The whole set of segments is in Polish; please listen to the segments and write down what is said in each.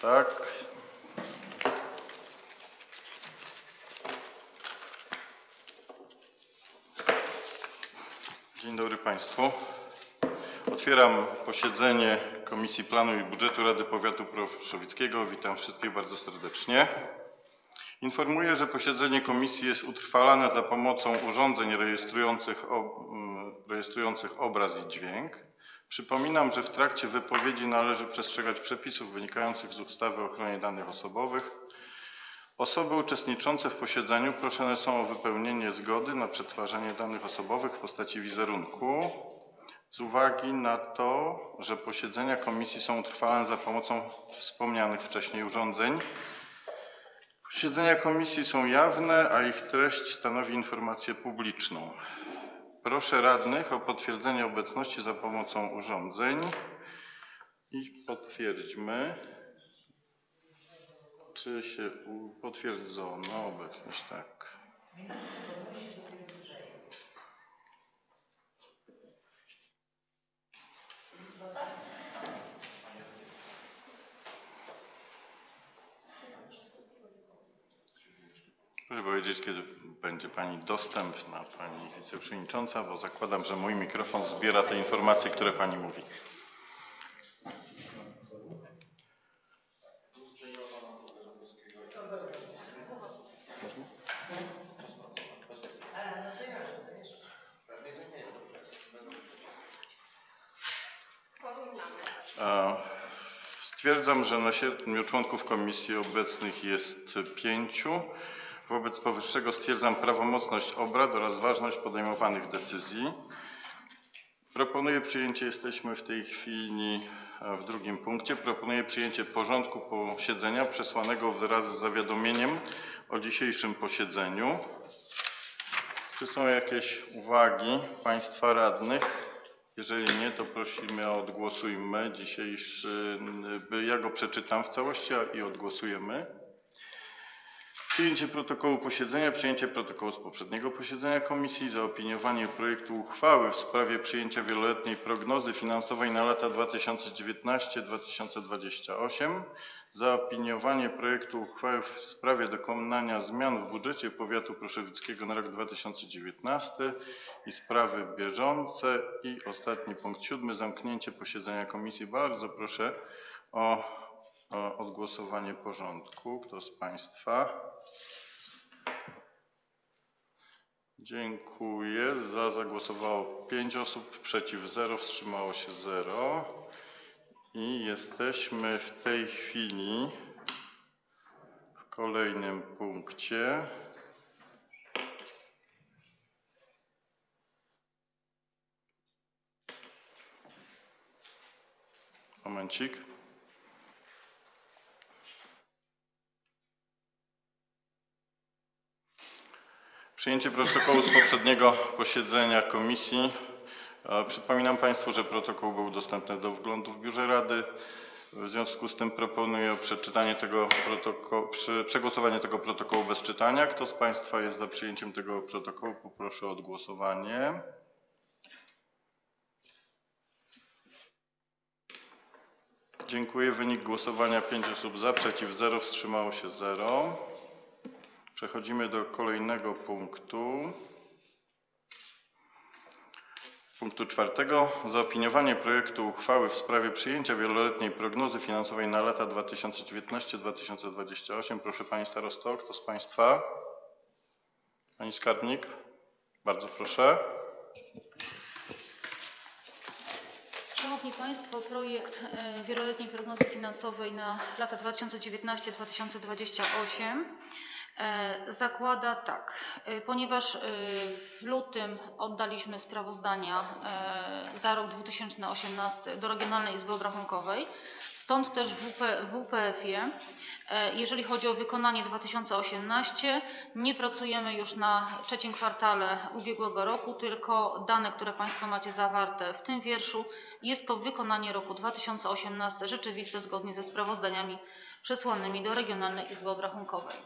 Tak. Dzień dobry Państwu. Otwieram posiedzenie Komisji Planu i Budżetu Rady Powiatu Proszowickiego. Witam wszystkich bardzo serdecznie. Informuję, że posiedzenie komisji jest utrwalane za pomocą urządzeń rejestrujących, ob- mm, rejestrujących obraz i dźwięk. Przypominam, że w trakcie wypowiedzi należy przestrzegać przepisów wynikających z ustawy o ochronie danych osobowych. Osoby uczestniczące w posiedzeniu proszone są o wypełnienie zgody na przetwarzanie danych osobowych w postaci wizerunku. Z uwagi na to, że posiedzenia komisji są utrwalane za pomocą wspomnianych wcześniej urządzeń, Posiedzenia komisji są jawne, a ich treść stanowi informację publiczną. Proszę radnych o potwierdzenie obecności za pomocą urządzeń i potwierdźmy, czy się potwierdzono obecność. Tak. Proszę powiedzieć, kiedy będzie Pani dostępna, Pani Wiceprzewodnicząca, bo zakładam, że mój mikrofon zbiera te informacje, które Pani mówi. E, Stwierdzam, że na siedmiu członków komisji obecnych jest pięciu. Wobec powyższego stwierdzam prawomocność obrad oraz ważność podejmowanych decyzji. Proponuję przyjęcie, jesteśmy w tej chwili w drugim punkcie, proponuję przyjęcie porządku posiedzenia przesłanego wraz z zawiadomieniem o dzisiejszym posiedzeniu. Czy są jakieś uwagi Państwa radnych? Jeżeli nie, to prosimy odgłosujmy dzisiejszy, ja go przeczytam w całości i odgłosujemy. Przyjęcie protokołu posiedzenia, przyjęcie protokołu z poprzedniego posiedzenia komisji, zaopiniowanie projektu uchwały w sprawie przyjęcia wieloletniej prognozy finansowej na lata 2019-2028, zaopiniowanie projektu uchwały w sprawie dokonania zmian w budżecie powiatu proszowickiego na rok 2019 i sprawy bieżące i ostatni punkt siódmy, zamknięcie posiedzenia komisji. Bardzo proszę o, o odgłosowanie porządku. Kto z Państwa? Dziękuję. Za zagłosowało 5 osób, przeciw 0, wstrzymało się 0. I jesteśmy w tej chwili w kolejnym punkcie. Momencik. Przyjęcie protokołu z poprzedniego posiedzenia komisji. E, Przypominam Państwu, że protokół był dostępny do wglądu w biurze Rady. W związku z tym proponuję przeczytanie tego protokołu, przegłosowanie tego protokołu bez czytania. Kto z Państwa jest za przyjęciem tego protokołu, poproszę o odgłosowanie. Dziękuję. Wynik głosowania 5 osób za, przeciw 0, wstrzymało się 0. Przechodzimy do kolejnego punktu. Punktu czwartego. Zaopiniowanie projektu uchwały w sprawie przyjęcia wieloletniej prognozy finansowej na lata 2019-2028. Proszę Pani Starosto, kto z Państwa? Pani Skarbnik? Bardzo proszę. Szanowni Państwo, projekt e, wieloletniej prognozy finansowej na lata 2019-2028 e, zakłada tak, e, ponieważ e, w lutym oddaliśmy sprawozdania e, za rok 2018 do Regionalnej Izby Obrachunkowej, stąd też w WP, WPF-ie E, Jeżeli chodzi o wykonanie 2018, nie pracujemy już na trzecim kwartale ubiegłego roku, tylko dane, które Państwo macie zawarte w tym wierszu, jest to wykonanie roku 2018 rzeczywiste zgodnie ze sprawozdaniami przesłanymi do Regionalnej Izby Obrachunkowej.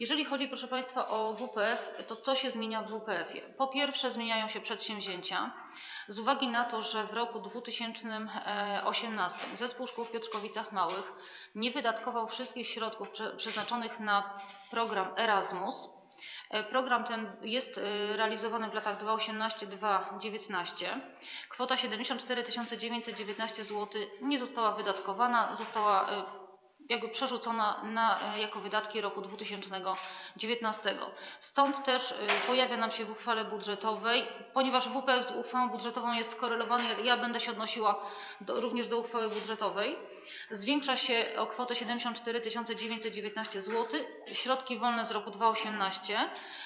Jeżeli chodzi, proszę Państwa, o WPF, to co się zmienia w WPF-ie? Po pierwsze, zmieniają się przedsięwzięcia. Z uwagi na to, że w roku 2018 Zespół Szkół w Piotrkowicach Małych nie wydatkował wszystkich środków prze, przeznaczonych na program Erasmus, e, Program ten jest e, realizowany w latach 2018-2019. Kwota 74 919 zł nie została wydatkowana, została e, jakby przerzucona na, e, jako wydatki roku 2019. Stąd też e, pojawia nam się w uchwale budżetowej, ponieważ WPF z uchwałą budżetową jest skorelowany, ja- będę się odnosiła do, również do uchwały budżetowej, zwiększa się o kwotę 74 919 zł środki wolne z roku 2018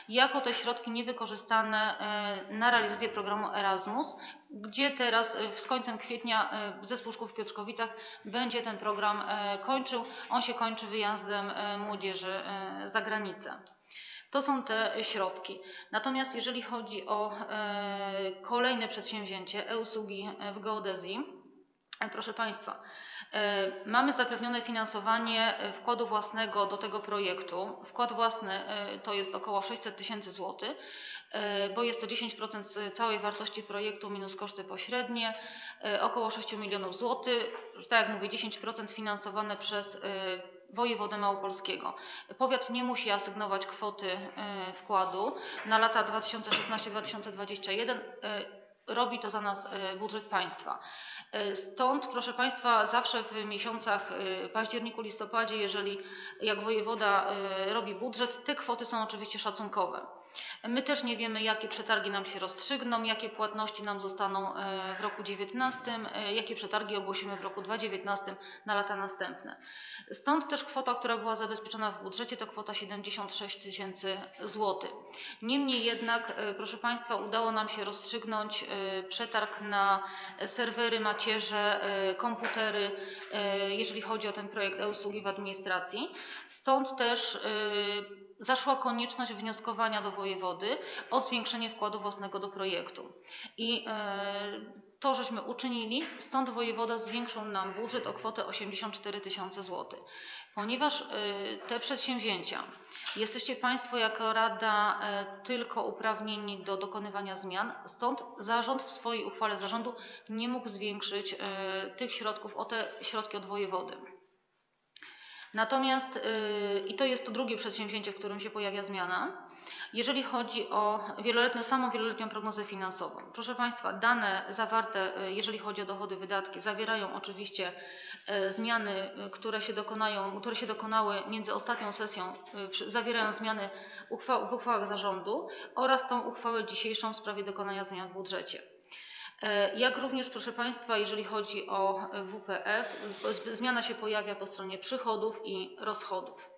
jako te środki niewykorzystane e, na realizację programu Erasmus, gdzie teraz e, z końcem kwietnia e, Zespół Szkół w Piotrkowicach będzie ten program kończył. On się kończy wyjazdem młodzieży za granicę. To są te środki. Natomiast jeżeli chodzi o kolejne przedsięwzięcie, e-usługi w geodezji, proszę Państwa, mamy zapewnione finansowanie e, wkładu własnego do tego projektu. Wkład własny e, to jest około 600 tysięcy złotych, e, bo jest to 10% z całej wartości projektu minus koszty pośrednie, e, około 6 milionów złotych. Tak jak mówię, 10% finansowane przez e, wojewodę małopolskiego. Powiat nie musi asygnować kwoty e, wkładu na lata 2016-2021. e, Robi to za nas e, budżet państwa. E, Stąd, proszę Państwa, zawsze w miesiącach e, październiku, listopadzie, jeżeli jak wojewoda e, robi budżet, te kwoty są oczywiście szacunkowe. My też nie wiemy, jakie przetargi nam się rozstrzygną, jakie płatności nam zostaną e, w roku 2019, e, jakie przetargi ogłosimy w roku 2019 na lata następne. Stąd też kwota, która była zabezpieczona w budżecie, to kwota 76 tysięcy złotych. Niemniej jednak, e, proszę Państwa, udało nam się rozstrzygnąć przetarg na serwery, macierze, komputery, jeżeli chodzi o ten projekt e-usługi w administracji. Stąd też zaszła konieczność wnioskowania do wojewody o zwiększenie wkładu własnego do projektu. I e, to żeśmy uczynili, stąd wojewoda zwiększył nam budżet o kwotę 84 tysiące złotych. Ponieważ e, te przedsięwzięcia jesteście Państwo jako Rada e, tylko uprawnieni do dokonywania zmian, stąd zarząd w swojej uchwale zarządu nie mógł zwiększyć tych środków o te środki od wojewody. Natomiast, yy, i to jest to drugie przedsięwzięcie, w którym się pojawia zmiana, jeżeli chodzi o wieloletnią, samą wieloletnią prognozę finansową. Proszę Państwa, dane zawarte, yy, jeżeli chodzi o dochody, wydatki, zawierają oczywiście yy, zmiany, które się, dokonają, które się dokonały między ostatnią sesją, zawierają zmiany w uchwałach zarządu oraz tą uchwałę dzisiejszą w sprawie dokonania zmian w budżecie. E, Jak również, proszę Państwa, jeżeli chodzi o e, WPF, zmiana się pojawia po stronie przychodów i rozchodów.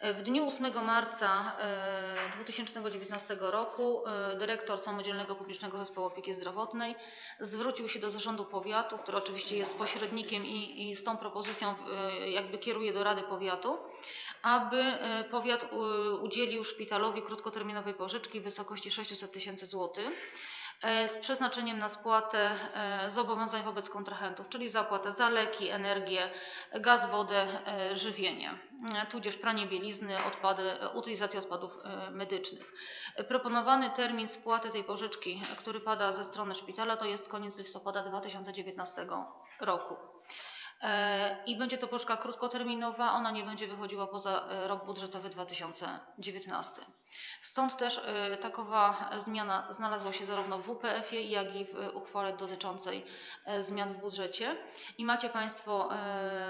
E, W dniu 8 marca e, 2019 roku dyrektor Samodzielnego Publicznego Zespołu Opieki Zdrowotnej zwrócił się do Zarządu Powiatu, który oczywiście jest pośrednikiem i, i z tą propozycją jakby kieruje do Rady Powiatu, aby powiat udzielił szpitalowi krótkoterminowej pożyczki w wysokości 600 tysięcy złotych z przeznaczeniem na spłatę e, zobowiązań wobec kontrahentów, czyli zapłatę za leki, energię, gaz, wodę, e, żywienie, e, tudzież pranie bielizny, odpady, e, utylizację odpadów e, medycznych. E, Proponowany termin spłaty tej pożyczki, e, który pada ze strony szpitala, to jest koniec listopada 2019 roku. E, I będzie to pożyczka krótkoterminowa, ona nie będzie wychodziła poza e, rok budżetowy 2019. Stąd też e, takowa zmiana znalazła się zarówno w WPF-ie, jak i w uchwale dotyczącej zmian w budżecie. I macie Państwo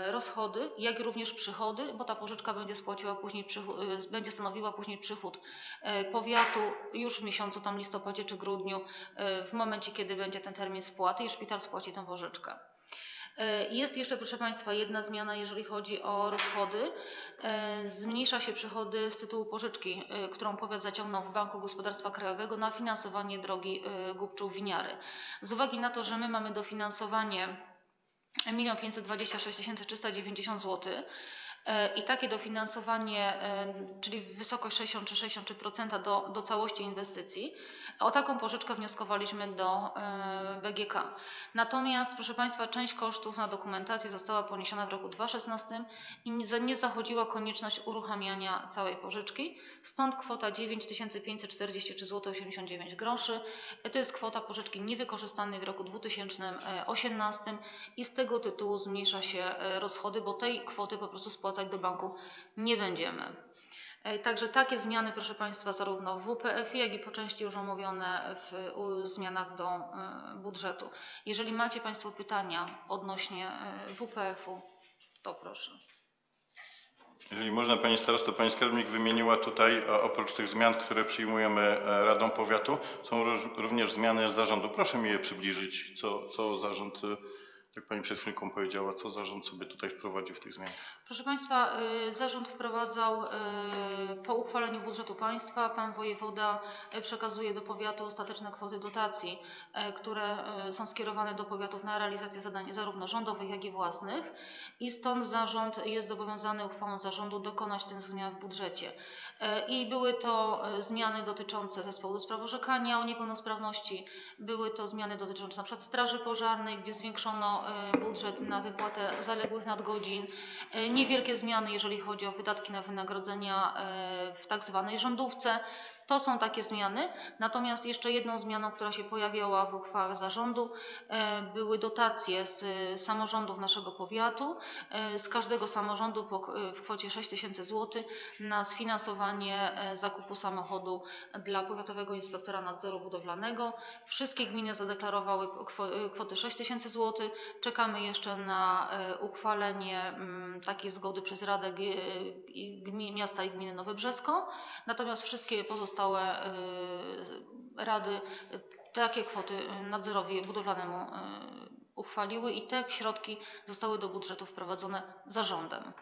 rozchody, jak i również przychody, bo ta pożyczka będzie spłaciła później, będzie stanowiła później przychód powiatu już w miesiącu tam listopadzie czy grudniu, w momencie kiedy będzie ten termin spłaty i szpital spłaci tę pożyczkę. E, Jest jeszcze, proszę Państwa, jedna zmiana, jeżeli chodzi o rozchody. E, Zmniejsza się przychody z tytułu pożyczki, e, którą powiat zaciągnął w Banku Gospodarstwa Krajowego na finansowanie drogi Głubczów-Winiary. Z uwagi na to, że my mamy dofinansowanie 1 526 390 zł, I takie dofinansowanie, e, czyli wysokość 60 czy 63% do, do całości inwestycji, o taką pożyczkę wnioskowaliśmy do e, BGK. Natomiast, proszę Państwa, część kosztów na dokumentację została poniesiona w roku 2016 i nie, za- nie zachodziła konieczność uruchamiania całej pożyczki. Stąd kwota 9543 zł 89 groszy. To jest kwota pożyczki niewykorzystanej w roku 2018 i z tego tytułu zmniejsza się e, rozchody, bo tej kwoty po prostu spłacać do banku nie będziemy. E, Także takie zmiany, proszę Państwa, zarówno w WPF-ie, jak i po części już omówione w zmianach do e, budżetu. Jeżeli macie Państwo pytania odnośnie e, WPF-u, to proszę. Jeżeli można, Pani Starosto, Pani Skarbnik wymieniła tutaj, oprócz tych zmian, które przyjmujemy Radą Powiatu, są również zmiany zarządu. Proszę mi je przybliżyć, co, co zarząd, jak Pani przed chwilką powiedziała, co zarząd sobie tutaj wprowadził w tych zmianach. Proszę Państwa, y, zarząd wprowadzał y, po uchwaleniu budżetu państwa, pan wojewoda y, przekazuje do powiatu ostateczne kwoty dotacji, które są skierowane do powiatów na realizację zadań zarówno rządowych, jak i własnych i stąd zarząd jest zobowiązany uchwałą zarządu dokonać tych zmian w budżecie. I były to zmiany dotyczące zespołu do spraw orzekania o niepełnosprawności, były to zmiany dotyczące np. straży pożarnej, gdzie zwiększono y, budżet na wypłatę zaległych nadgodzin, Y, Niewielkie zmiany, jeżeli chodzi o wydatki na wynagrodzenia y, w tak zwanej rządówce. To są takie zmiany. Natomiast jeszcze jedną zmianą, która się pojawiała w uchwałach zarządu, y, były dotacje z y, samorządów naszego powiatu, y, z każdego samorządu w kwocie 6 tysięcy złotych na sfinansowanie zakupu samochodu dla Powiatowego Inspektora Nadzoru Budowlanego. Wszystkie gminy zadeklarowały kwo- kwoty 6 tysięcy złotych. Czekamy jeszcze na e, uchwalenie mm, takiej zgody przez Radę Miasta i Gminy Nowe Brzesko. Natomiast wszystkie pozostałe e, rady e, takie kwoty e, nadzorowi budowlanemu e, uchwaliły i te środki zostały do budżetu wprowadzone zarządem.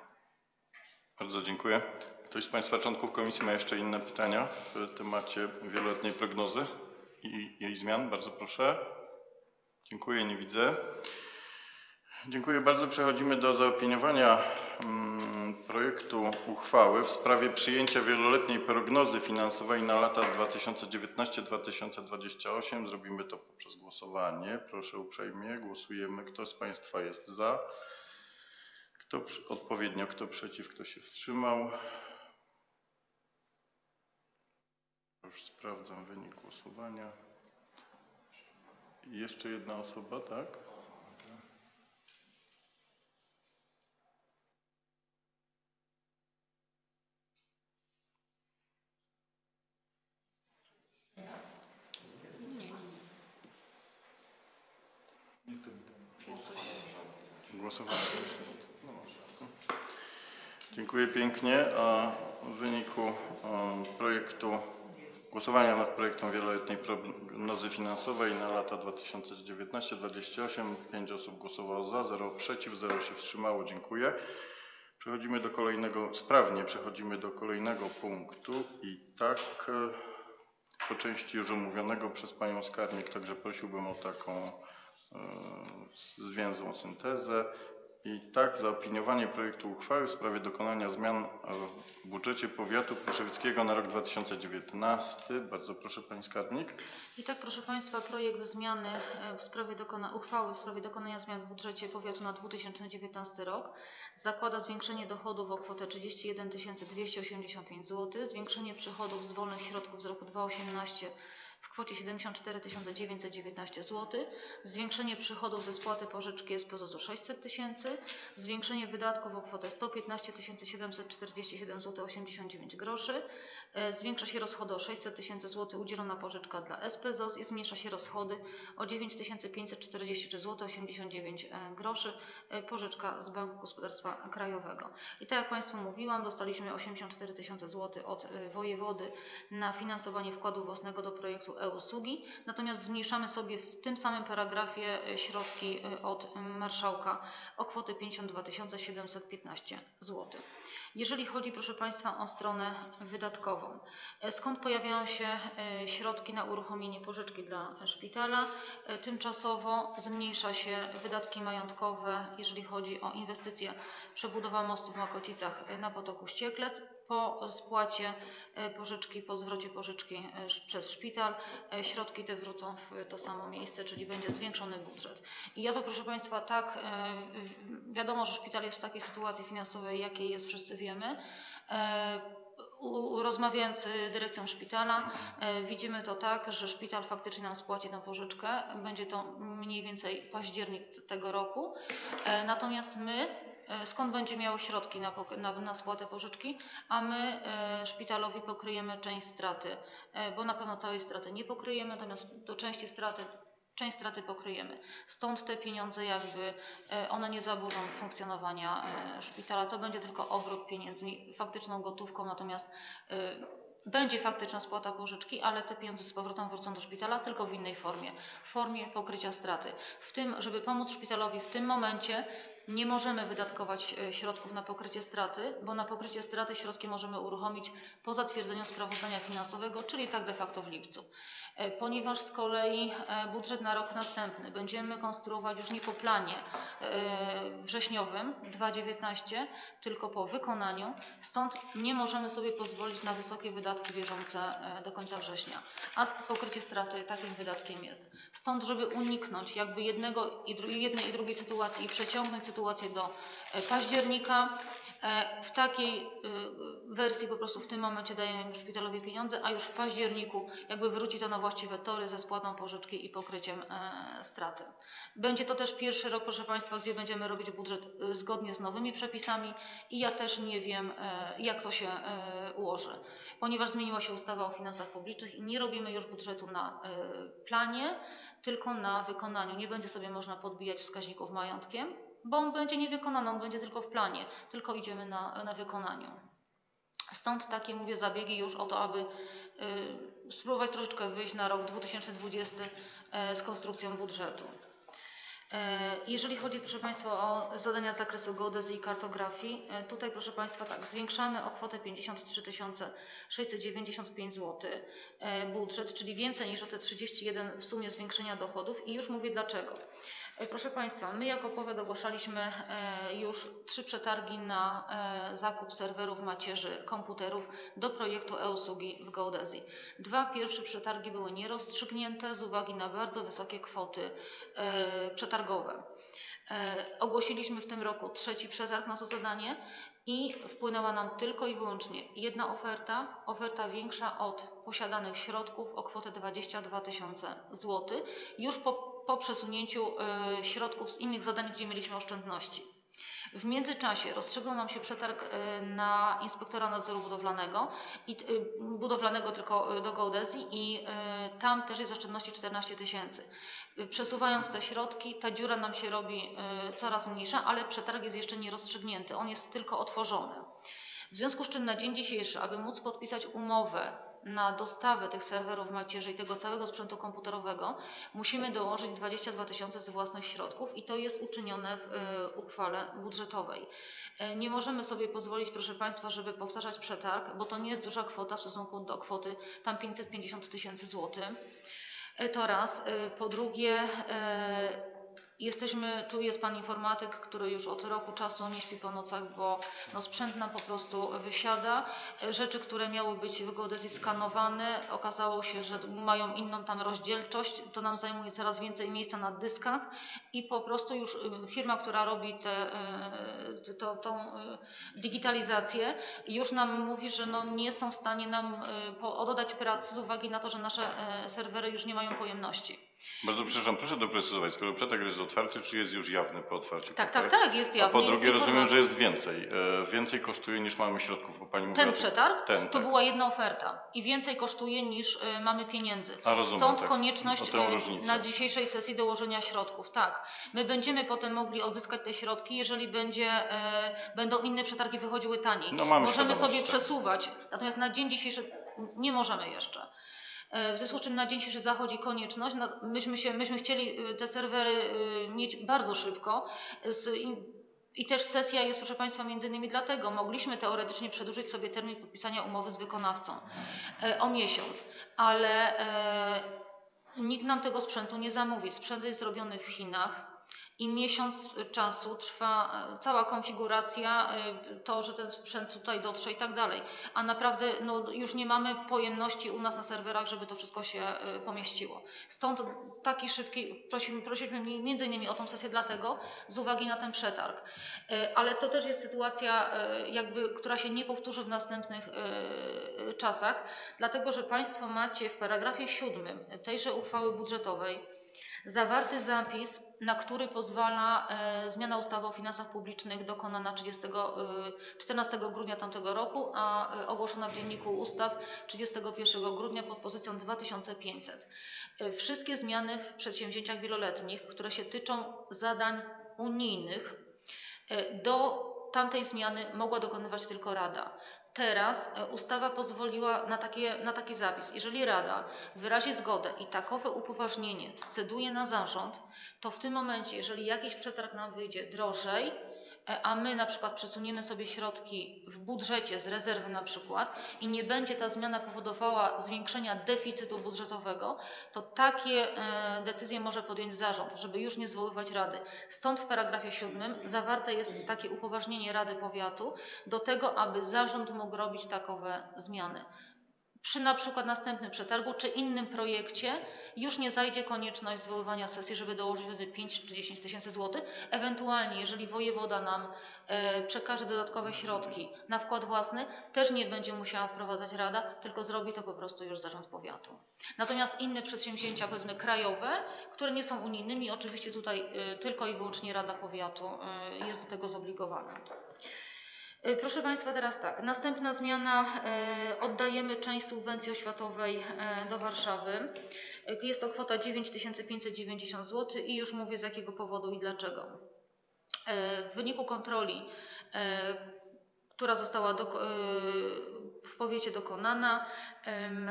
Bardzo dziękuję. Ktoś z Państwa członków komisji ma jeszcze inne pytania w temacie wieloletniej prognozy i jej zmian? Bardzo proszę. Dziękuję, nie widzę. Dziękuję bardzo. Przechodzimy do zaopiniowania projektu uchwały w sprawie przyjęcia wieloletniej prognozy finansowej na lata 2019-2028. Zrobimy to poprzez głosowanie. Proszę uprzejmie, głosujemy. Kto z Państwa jest za? Kto odpowiednio, kto przeciw, kto się wstrzymał? Już sprawdzam wynik głosowania. Jeszcze jedna osoba, tak? Głosowanie. No. Dziękuję pięknie. A w wyniku projektu głosowania nad projektem wieloletniej prognozy finansowej na lata 2019-2028 pięć osób głosowało za, 0 przeciw, 0 się wstrzymało. Dziękuję. Przechodzimy do kolejnego, sprawnie przechodzimy do kolejnego punktu i tak e, po części już omówionego przez Panią Skarbnik, także prosiłbym o taką zwięzłą syntezę. I tak, zaopiniowanie projektu uchwały w sprawie dokonania zmian e, w budżecie powiatu proszewickiego na rok 2019. Bardzo proszę Pani Skarbnik. I tak, proszę Państwa, projekt zmiany e, w sprawie dokona, uchwały w sprawie dokonania zmian w budżecie powiatu na 2019 rok zakłada zwiększenie dochodów o kwotę 31 285 zł, zwiększenie przychodów z wolnych środków z roku 2018 w kwocie 74 919 zł, zwiększenie przychodów ze spłaty pożyczki SPZOZ o 600 tysięcy, zwiększenie wydatków o kwotę 115 747 zł 89 groszy, Zwiększa się rozchody o 600 tysięcy złotych udzielona pożyczka dla SPZOS i zmniejsza się rozchody o 9543 zł 89 e, groszy e, pożyczka z Banku Gospodarstwa Krajowego. I tak jak Państwu mówiłam, dostaliśmy 84 tysiące złotych od e, wojewody na finansowanie wkładu własnego do projektu e-usługi, natomiast zmniejszamy sobie w tym samym paragrafie e, środki e, od e, marszałka o kwotę 52 715 zł. Jeżeli chodzi, proszę Państwa, o stronę wydatkową, e, skąd pojawiają się e, środki na uruchomienie pożyczki dla szpitala? E, Tymczasowo zmniejsza się wydatki majątkowe, jeżeli chodzi o inwestycje przebudowa mostu w Makocicach na potoku Ścieklec. Po spłacie pożyczki, po zwrocie pożyczki przez szpital, środki te wrócą w to samo miejsce, czyli będzie zwiększony budżet. I ja to, proszę Państwa, tak, wiadomo, że szpital jest w takiej sytuacji finansowej, jakiej jest, wszyscy wiemy. U- Rozmawiając z dyrekcją szpitala, e, widzimy to tak, że szpital faktycznie nam spłaci tę pożyczkę. Będzie to mniej więcej październik tego roku. E, Natomiast my, e, skąd będzie miało środki na, na, na spłatę pożyczki, a my szpitalowi pokryjemy część straty, bo na pewno całej straty nie pokryjemy, natomiast do części straty część straty pokryjemy. Stąd te pieniądze jakby, e, one nie zaburzą funkcjonowania e, szpitala. To będzie tylko obrót pieniędzmi, faktyczną gotówką, natomiast e, będzie faktyczna spłata pożyczki, ale te pieniądze z powrotem wrócą do szpitala, tylko w innej formie. W formie pokrycia straty. W tym, żeby pomóc szpitalowi w tym momencie, nie możemy wydatkować środków na pokrycie straty, bo na pokrycie straty środki możemy uruchomić po zatwierdzeniu sprawozdania finansowego, czyli tak de facto w lipcu. E, Ponieważ z kolei e, budżet na rok następny będziemy konstruować już nie po planie e, wrześniowym 2019, tylko po wykonaniu, stąd nie możemy sobie pozwolić na wysokie wydatki bieżące do końca września, a pokrycie straty takim wydatkiem jest. Stąd, żeby uniknąć jakby jednego i jednej i drugiej sytuacji i przeciągnąć sytuację do października, w takiej e, wersji po prostu w tym momencie dajemy szpitalowi pieniądze, a już w październiku jakby wróci to na właściwe tory ze spłatą pożyczki i pokryciem e, straty. Będzie to też pierwszy rok, proszę Państwa, gdzie będziemy robić budżet e, zgodnie z nowymi przepisami i ja też nie wiem, e, jak to się e, ułoży, ponieważ zmieniła się ustawa o finansach publicznych i nie robimy już budżetu na e, planie, tylko na wykonaniu. Nie będzie sobie można podbijać wskaźników majątkiem, bo on będzie niewykonany, on będzie tylko w planie, tylko idziemy na, na wykonaniu. Stąd takie, mówię, zabiegi już o to, aby y, spróbować troszeczkę wyjść na rok 2020 e, z konstrukcją budżetu. E, Jeżeli chodzi, proszę Państwa, o zadania z zakresu geodezji i kartografii, e, tutaj, proszę Państwa, tak, zwiększamy o kwotę 53 695 zł budżet, czyli więcej niż o te 31 w sumie zwiększenia dochodów i już mówię dlaczego. E, Proszę Państwa, my jako powiat ogłaszaliśmy e, już trzy przetargi na e, zakup serwerów macierzy komputerów do projektu e-usługi w geodezji. Dwa pierwsze przetargi były nierozstrzygnięte z uwagi na bardzo wysokie kwoty przetargowe. Ogłosiliśmy w tym roku trzeci przetarg na to zadanie i wpłynęła nam tylko i wyłącznie jedna oferta, oferta większa od posiadanych środków o kwotę 22 tysiące złotych, już po, po przesunięciu e, środków z innych zadań, gdzie mieliśmy oszczędności. W międzyczasie rozstrzygnął nam się przetarg e, na inspektora nadzoru budowlanego, i, e, budowlanego tylko do geodezji i tam też jest oszczędności 14 tysięcy. Przesuwając te środki, ta dziura nam się robi coraz mniejsza, ale przetarg jest jeszcze nie rozstrzygnięty, on jest tylko otworzony. W związku z czym na dzień dzisiejszy, aby móc podpisać umowę na dostawę tych serwerów macierzy i tego całego sprzętu komputerowego, musimy dołożyć 22 tysiące z własnych środków i to jest uczynione w e, uchwale budżetowej. E, Nie możemy sobie pozwolić, proszę Państwa, żeby powtarzać przetarg, bo to nie jest duża kwota w stosunku do kwoty tam 550 tysięcy złotych. E, To raz. E, Po drugie, jesteśmy, tu jest Pan informatyk, który już od roku czasu nie śpi po nocach, bo no, sprzęt nam po prostu wysiada. Rzeczy, które miały być w skanowane, okazało się, że mają inną tam rozdzielczość. To nam zajmuje coraz więcej miejsca na dyskach i po prostu już y, firma, która robi te, y, y, digitalizację, już nam mówi, że no nie są w stanie nam dodać pracy z uwagi na to, że nasze serwery już nie mają pojemności. Bardzo przepraszam, proszę doprecyzować, skoro przetarg jest otwarty, czy jest już jawny po otwarciu? Tak, tak, tak, jest A jawnie. po drugie rozumiem, że jest więcej. E, Więcej kosztuje niż mamy środków, bo Pani mówiła... Ten przetarg Ten, to tak. była jedna oferta i więcej kosztuje niż y, mamy pieniędzy. A rozumiem, Stąd tak. konieczność y, różnicę. na dzisiejszej sesji dołożenia środków. Tak, my będziemy potem mogli odzyskać te środki, jeżeli będzie, e, będą inne przetargi wychodziły taniej. No, mamy możemy sobie tak. przesuwać, natomiast na dzień dzisiejszy nie możemy jeszcze. E, W związku z czym na dzień dzisiejszy zachodzi konieczność, no, myśmy, się, myśmy chcieli y, te serwery y, mieć bardzo szybko i, też sesja jest, proszę Państwa, między innymi dlatego, mogliśmy teoretycznie przedłużyć sobie termin podpisania umowy z wykonawcą e, o miesiąc, ale e, nikt nam tego sprzętu nie zamówi. Sprzęt jest zrobiony w Chinach i miesiąc czasu trwa e, cała konfiguracja, e, to, że ten sprzęt tutaj dotrze i tak dalej. A naprawdę no, już nie mamy pojemności u nas na serwerach, żeby to wszystko się e, pomieściło. Stąd taki szybki, prosimy, prosiliśmy między innymi o tą sesję dlatego, z uwagi na ten przetarg. Ale to też jest sytuacja, jakby, która się nie powtórzy w następnych czasach, dlatego że Państwo macie w paragrafie siódmym tejże uchwały budżetowej zawarty zapis, na który pozwala e, zmiana ustawy o finansach publicznych dokonana 30, e, 14 grudnia tamtego roku, a e, ogłoszona w Dzienniku Ustaw 31 grudnia pod pozycją 2500. E, Wszystkie zmiany w przedsięwzięciach wieloletnich, które się tyczą zadań unijnych, e, do tamtej zmiany mogła dokonywać tylko Rada. Teraz e, ustawa pozwoliła na, takie, na taki zapis. Jeżeli Rada wyrazi zgodę i takowe upoważnienie sceduje na zarząd, to w tym momencie, jeżeli jakiś przetarg nam wyjdzie drożej, a my na przykład przesuniemy sobie środki w budżecie z rezerwy na przykład i nie będzie ta zmiana powodowała zwiększenia deficytu budżetowego, to takie e, decyzje może podjąć zarząd, żeby już nie zwoływać Rady. Stąd w paragrafie siódmym zawarte jest takie upoważnienie Rady Powiatu do tego, aby zarząd mógł robić takowe zmiany. Przy na przykład następnym przetargu czy innym projekcie już nie zajdzie konieczność zwoływania sesji, żeby dołożyć wtedy 5 czy 10 tysięcy złotych. Ewentualnie, jeżeli wojewoda nam e, przekaże dodatkowe środki na wkład własny, też nie będzie musiała wprowadzać Rada, tylko zrobi to po prostu już zarząd powiatu. Natomiast inne przedsięwzięcia, powiedzmy krajowe, które nie są unijnymi, oczywiście tutaj e, tylko i wyłącznie Rada Powiatu e, jest do tego zobligowana. Proszę Państwa, teraz tak. Następna zmiana. Oddajemy część subwencji oświatowej do Warszawy. E, Jest to kwota 9590 zł i już mówię z jakiego powodu i dlaczego. E, W wyniku kontroli, e, która została e, w powiecie dokonana,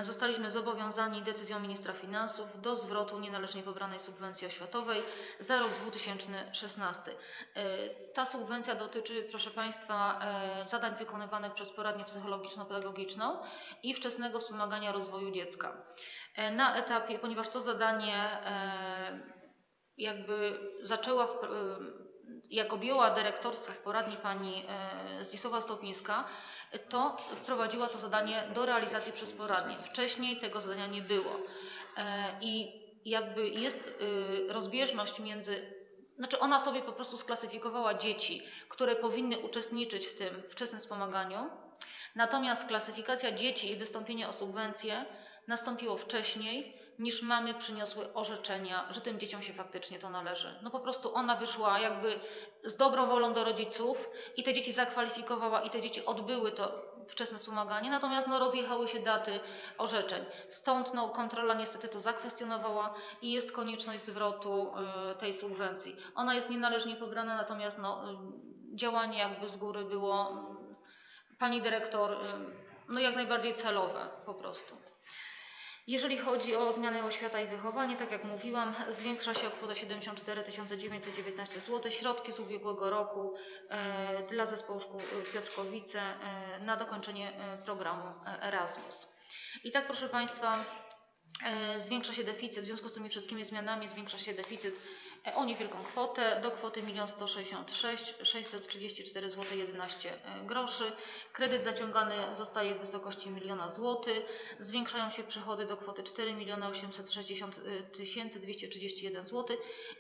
zostaliśmy zobowiązani decyzją ministra finansów do zwrotu nienależnie pobranej subwencji oświatowej za rok 2016. E, Ta subwencja dotyczy, proszę Państwa, zadań wykonywanych przez poradnię psychologiczno-pedagogiczną i wczesnego wspomagania rozwoju dziecka. E, Na etapie, ponieważ to zadanie e, jakby zaczęła, w, e, jak objęła dyrektorstwo w poradni pani Zdzisława Stopińska, to wprowadziła to zadanie do realizacji przez poradnię. Wcześniej tego zadania nie było. I jakby jest rozbieżność między znaczy ona sobie po prostu sklasyfikowała dzieci, które powinny uczestniczyć w tym wczesnym wspomaganiu, natomiast klasyfikacja dzieci i wystąpienie o subwencję nastąpiło wcześniej, niż mamy przyniosły orzeczenia, że tym dzieciom się faktycznie to należy. No po prostu ona wyszła jakby z dobrą wolą do rodziców i te dzieci zakwalifikowała i te dzieci odbyły to wczesne wspomaganie, natomiast no, rozjechały się daty orzeczeń. Stąd no, kontrola niestety to zakwestionowała i jest konieczność zwrotu y, tej subwencji. Ona jest nienależnie pobrana, natomiast no, y, działanie jakby z góry było y, pani dyrektor no, jak najbardziej celowe po prostu. Jeżeli chodzi o zmianę oświata i wychowanie, tak jak mówiłam, zwiększa się o kwotę 74 919 zł. Środki z ubiegłego roku e, dla zespołu szkół e, Piotrkowice e, na dokończenie programu Erasmus. I tak, proszę Państwa, zwiększa się deficyt, w związku z tymi wszystkimi zmianami zwiększa się deficyt o niewielką kwotę do kwoty 1 166 634 zł 11 groszy. Kredyt zaciągany zostaje w wysokości 1 zł. Zwiększają się przychody do kwoty 4 860 231 zł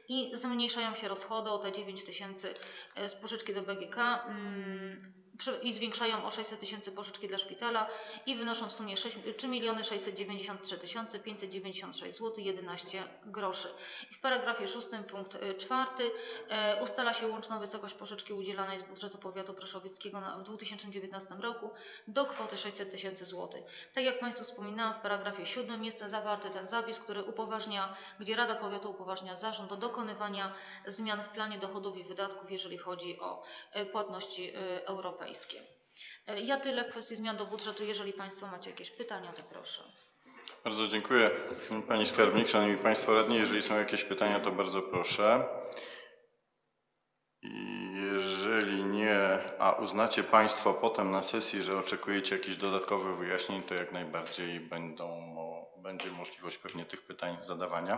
i zmniejszają się rozchody o te 9 tysięcy e, z pożyczki do BGK mm, i zwiększają o 600 tysięcy pożyczki dla szpitala i wynoszą w sumie 6, 3 693 596 zł 11 groszy. I w paragrafie 6 punkt 4 ustala się łączną wysokość pożyczki udzielanej z budżetu powiatu proszowieckiego w 2019 roku do kwoty 600 tysięcy złotych. Tak jak Państwu wspominałam, w paragrafie 7 jest zawarty ten zapis, który upoważnia, gdzie Rada Powiatu upoważnia zarząd do dokonywania zmian w planie dochodów i wydatków, jeżeli chodzi o e, płatności e, europejskie. E, Ja tyle w kwestii zmian do budżetu. Jeżeli Państwo macie jakieś pytania, to proszę. Bardzo dziękuję Pani Skarbnik. Szanowni Państwo Radni, jeżeli są jakieś pytania, to bardzo proszę. Jeżeli nie, a uznacie Państwo potem na sesji, że oczekujecie jakichś dodatkowych wyjaśnień, to jak najbardziej będą, będzie możliwość pewnie tych pytań zadawania.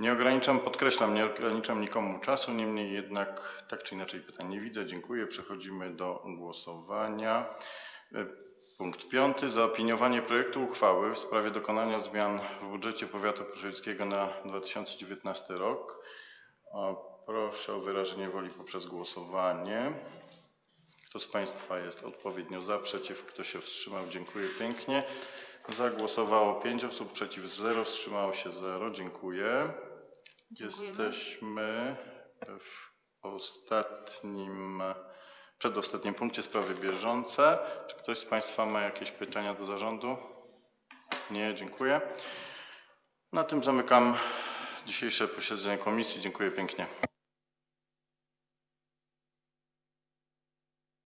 Nie ograniczam, podkreślam, nie ograniczam nikomu czasu, niemniej jednak tak czy inaczej pytań nie widzę. Dziękuję. Przechodzimy do głosowania. E, Punkt piąty. Zaopiniowanie projektu uchwały w sprawie dokonania zmian w budżecie powiatu proszowickiego na 2019 rok. Proszę o wyrażenie woli poprzez głosowanie. Kto z Państwa jest odpowiednio za, przeciw, kto się wstrzymał? Dziękuję pięknie. Za głosowało 5 osób, przeciw 0, wstrzymało się 0. Dziękuję. Jesteśmy w ostatnim, przedostatnim punkcie sprawy bieżące. Czy ktoś z Państwa ma jakieś pytania do zarządu? Nie, dziękuję. Na tym zamykam dzisiejsze posiedzenie komisji. Dziękuję pięknie.